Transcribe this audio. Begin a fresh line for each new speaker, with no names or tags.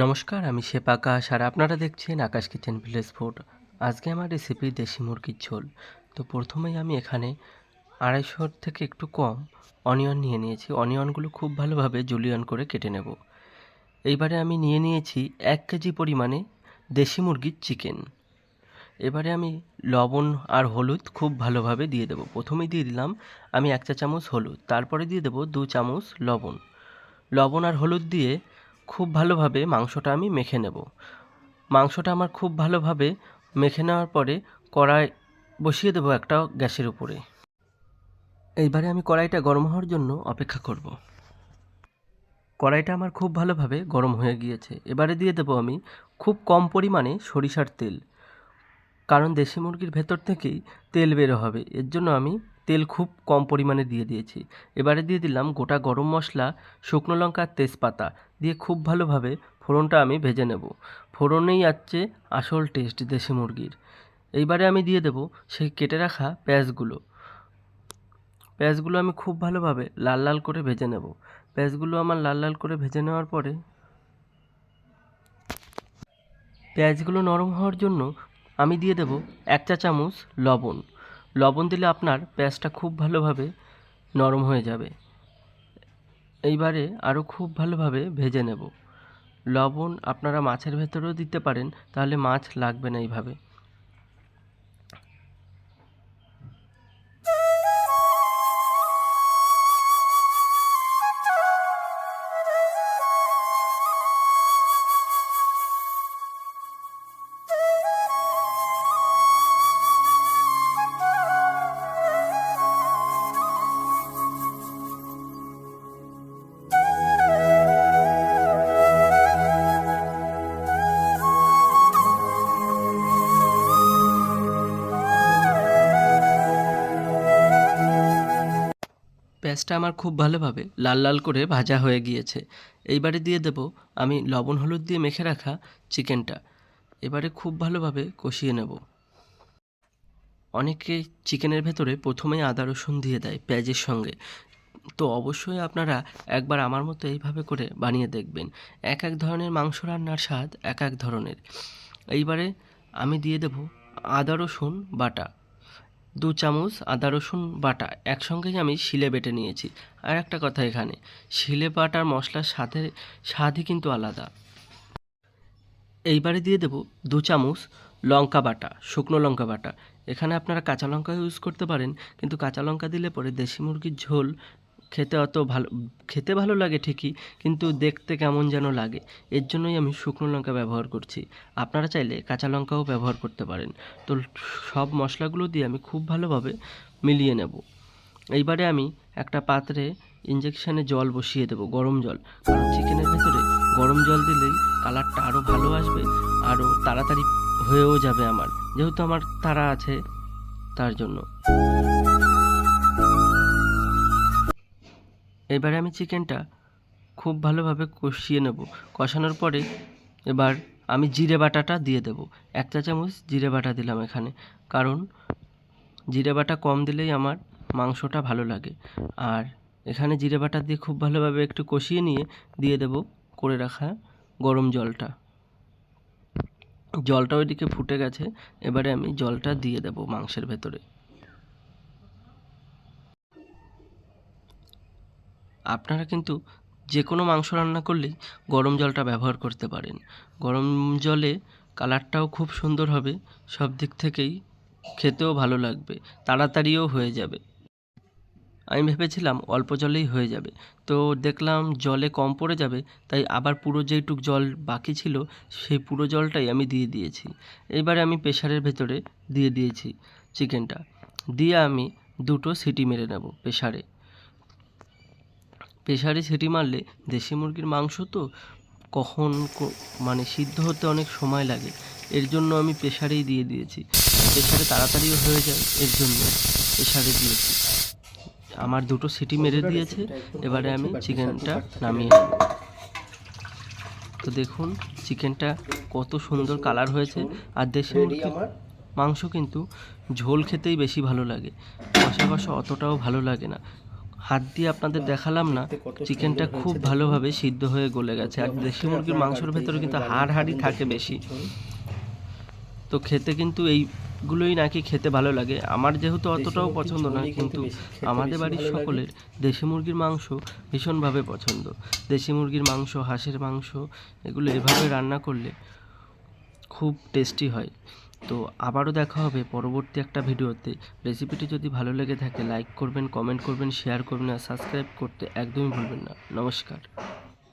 নমস্কার, আমি শেপ আকাশ আর আপনারা দেখছেন আকাশ কিচেন ভিলেজ ফুড। আজকে আমার রেসিপি দেশি মুরগির ঝোল। তো প্রথমেই আমি এখানে আড়াইশোর থেকে একটু কম অনিয়ন নিয়ে নিয়েছি। অনিয়নগুলো খুব ভালোভাবে জুলিয়ন করে কেটে নেব। এইবারে আমি নিয়ে নিয়েছি এক কেজি পরিমাণে দেশি মুরগির চিকেন এবারে আমি লবণ আর হলুদ খুব ভালোভাবে দিয়ে দেবো। প্রথমেই দিয়ে দিলাম আমি এক চা চামচ হলুদ, তারপরে দিয়ে দেবো দু চামচ লবণ। লবণ আর হলুদ দিয়ে খুব ভালোভাবে মাংসটা আমি মেখে নেব। মাংসটা আমার খুব ভালোভাবে মেখে নেওয়ার পরে কড়াই বসিয়ে দেবো একটা গ্যাসের উপরে। এইবারে আমি কড়াইটা গরম হওয়ার জন্য অপেক্ষা করব। কড়াইটা আমার খুব ভালোভাবে গরম হয়ে গিয়েছে। এবারে দিয়ে দেবো আমি খুব কম পরিমাণে সরিষার তেল। কারণ দেশি মুরগির ভেতর থেকেই তেল বেরো হবে। এর জন্য আমি তেল খুব কম পরিমাণে দিয়ে দিয়েছি। এবারে দিয়ে দিলাম গোটা গরম মশলা, শুকনো লঙ্কা তেজপাতা দিয়ে খুব ভালোভাবে ফোড়নটা আমি ভেজে নেব। ফোড়নেই আসছে আসল টেস্ট দেশি মুরগির। এইবারে আমি দিয়ে দেব সেই কেটে রাখা পেঁয়াজগুলো। পেঁয়াজগুলো আমি খুব ভালোভাবে লাল লাল করে ভেজে নেব। পেঁয়াজগুলো আমার লাল লাল করে ভেজে নেওয়ার পরে পেঁয়াজগুলো নরম হওয়ার জন্য আমি দিয়ে দেব এক চা চামচ লবণ। লবণ দিলে আপনার পেঁয়াজটা খুব ভালোভাবে নরম হয়ে যাবে। এইবারে আরও খুব ভালোভাবে ভেজে নেব। লবণ আপনারা মাছের ভেতরেও দিতে পারেন, তাহলে মাছ লাগবে না এইভাবে। পেঁয়াজটা আমার খুব ভালোভাবে লাল লাল করে ভাজা হয়ে গিয়েছে। এইবারে দিয়ে দেব আমি লবণ হলুদ দিয়ে মেখে রাখা চিকেনটা। এবারে খুব ভালোভাবে কষিয়ে নেব। অনেকে চিকেনের ভেতরে প্রথমেই আদা রসুন দিয়ে দেয় পেঁয়াজের সঙ্গে। তো অবশ্যই আপনারা একবার আমার মতো এইভাবে করে বানিয়ে দেখবেন। এক এক ধরনের মাংস রান্নার স্বাদ এক এক ধরনের। এইবারে আমি দিয়ে দেব আদা রসুন বাটা। দু চামচ আদা, রসুন, বাটা একসঙ্গেই আমি শিলে বেটে নিয়েছি। আর একটা কথা এখানে, শিলে বাটার মশলার সাথে, স্বাদই কিন্তু আলাদা। এইবারে দিয়ে দেব দু চামচ লঙ্কা বাটা, শুকনো লঙ্কা বাটা। এখানে আপনারা কাঁচা লঙ্কা ইউজ করতে পারেন, কিন্তু কাঁচা লঙ্কা দিলে পরে দেশি মুরগির ঝোল খেতে অত ভালো, খেতে ভালো লাগে ঠিকই, কিন্তু দেখতে কেমন যেন লাগে। এর জন্যই আমি শুকনো লঙ্কা ব্যবহার করছি। আপনারা চাইলে কাঁচা লঙ্কাও ব্যবহার করতে পারেন। তো সব মশলাগুলো দিয়ে আমি খুব ভালোভাবে মিলিয়ে নেব। এইবারে আমি একটা পাত্রে ইঞ্জেকশানে জল বসিয়ে দেবো, গরম জল। কারণ চিকেনের ভেতরে গরম জল দিলেই কালারটা আরও ভালো আসবে আরও তাড়াতাড়ি হয়েও যাবে আমার। যেহেতু আমার তারা আছে তার জন্য। এবারে আমি চিকেনটা খুব ভালোভাবে কষিয়ে নেব। কষানোর পরে এবার আমি জিরে বাটাটা দিয়ে দেব। এক চা চামচ জিরে বাটা দিলাম এখানে, কারণ জিরে বাটা কম দিলেই আমার মাংসটা ভালো লাগে। আর এখানে জিরে বাটা দিয়ে খুব ভালোভাবে একটু কষিয়ে নিয়ে দিয়ে দেব করে রাখা গরম জলটা। জলটা ওইদিকে ফুটে গেছে, এবারে আমি জলটা দিয়ে দেব মাংসের ভেতরে। আপনারা কিন্তু যে কোনো মাংস রান্না করলেই গরম জলটা ব্যবহার করতে পারেন। গরম জলে কালারটাও খুব সুন্দর হবে, সব দিক থেকেই খেতেও ভালো লাগবে, তাড়াতাড়িও হয়ে যাবে। আমি ভেবেছিলাম অল্প জলেই হয়ে যাবে, তো দেখলাম জলে কম পড়ে যাবে, তাই আবার পুরো যেইটুক জল বাকি ছিল, সেই পুরো জলটাই আমি দিয়ে দিয়েছি। এবারে আমি প্রেশারের ভেতরে দিয়ে দিয়েছি চিকেনটা। দিয়ে আমি দুটো সিটি মেরে নেব প্রেশারে প্রেশারে সিটি মারলে দেশি মুরগির মাংস তো কখন মানে সিদ্ধ হতে অনেক সময় লাগে। এর জন্য আমি প্রেশারেই দিয়ে দিয়েছি। প্রেশারে তাড়াতাড়িও হয়ে যায় এর জন্য প্রেশারে দিয়েছি। আমার দুটো সিটি মেরে দিয়েছে এবারে আমি চিকেনটা নামিয়ে নেব। তো দেখুন চিকেনটা কত সুন্দর কালার হয়েছে। আর দেশি মুরগির মাংস কিন্তু ঝোল খেতেই বেশি ভালো লাগে। কষা কষা অতটাও ভালো লাগে না। হাত দিয়ে আপনাদের দেখালাম না চিকেনটা খুব ভালোভাবে সিদ্ধ হয়ে গলে গেছে। আর দেশি মুরগির মাংসর ভেতরে কিন্তু হাড় হাড়ি থাকে বেশি। তো খেতে কিন্তু এইগুলোই নাকি খেতে ভালো লাগে। আমার যেহেতু অতটাও পছন্দ না কিন্তু আমাদের বাড়ির সকলের দেশি মুরগির মাংস ভীষণভাবে পছন্দ। দেশি মুরগির মাংস হাঁসের মাংস এগুলো এভাবে রান্না করলে খুব টেস্টি হয়। তো আবারও দেখা হবে পরবর্তী একটা ভিডিওতে। রেসিপিটি যদি ভালো লেগে থাকে, লাইক করবেন, কমেন্ট করবেন, শেয়ার করবেন আর সাবস্ক্রাইব করতে একদমই ভুলবেন না। নমস্কার।